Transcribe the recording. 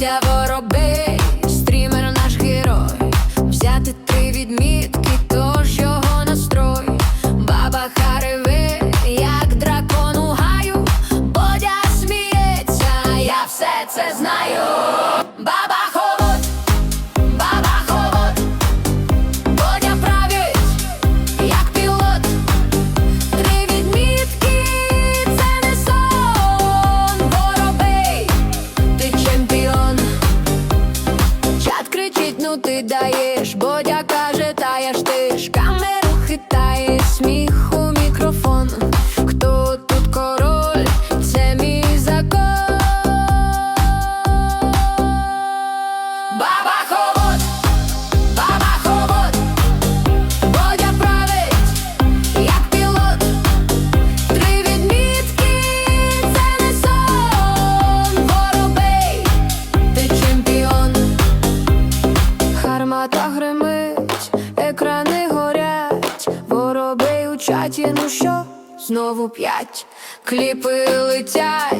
Бодя воробей, стрімер наш герой. Взяти три відмітки, тож його настрой. Баба хариве, як дракон у гаю. Бодя сміється, я все це знаю. Ти даєш, бо каже, чаті, ну що, знову п'ять, кліпи летять,